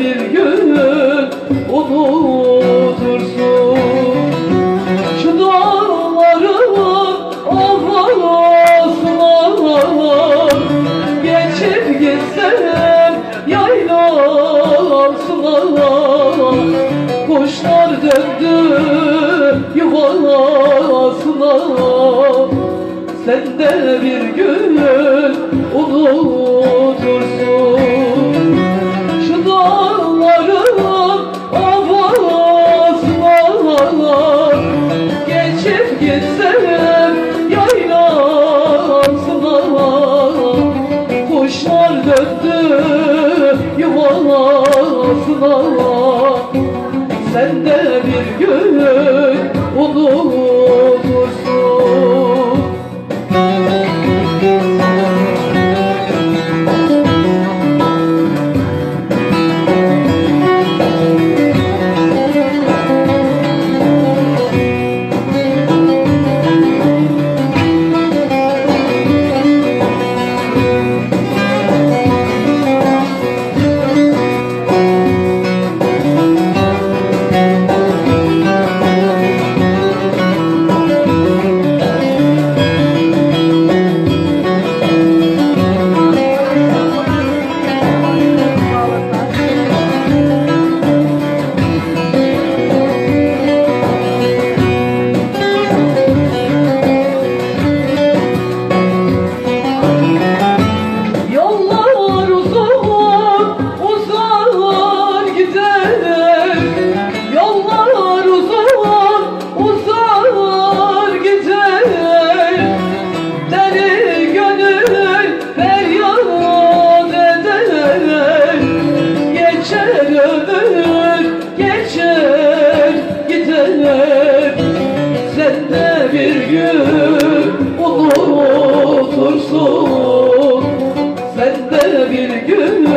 bir gün unutursun. Şu dağlarımın avlasına Geçip gitsem yaylasına Kuşlar döndü yuvasına Sen de bir gün unut Sen de bir gün unutursun gün unutursun Sen de bir gün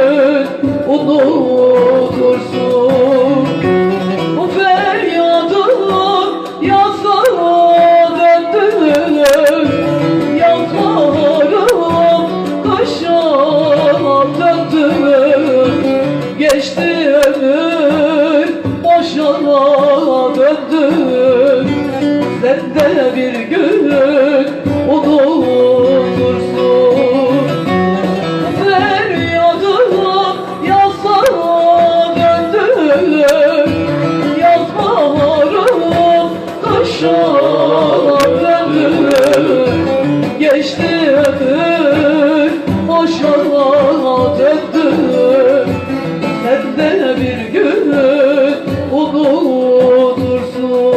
unutursun Bu feryadın yasa döndü Yalvarım kaşa döndü Geçti ömür boşa döndü sende bir gün o doldursun Feryadıma yazsana döndüm Yaz baharım kaşa döndüm Geçti ömür aşağı döndüm. Sende bir gün o doldursun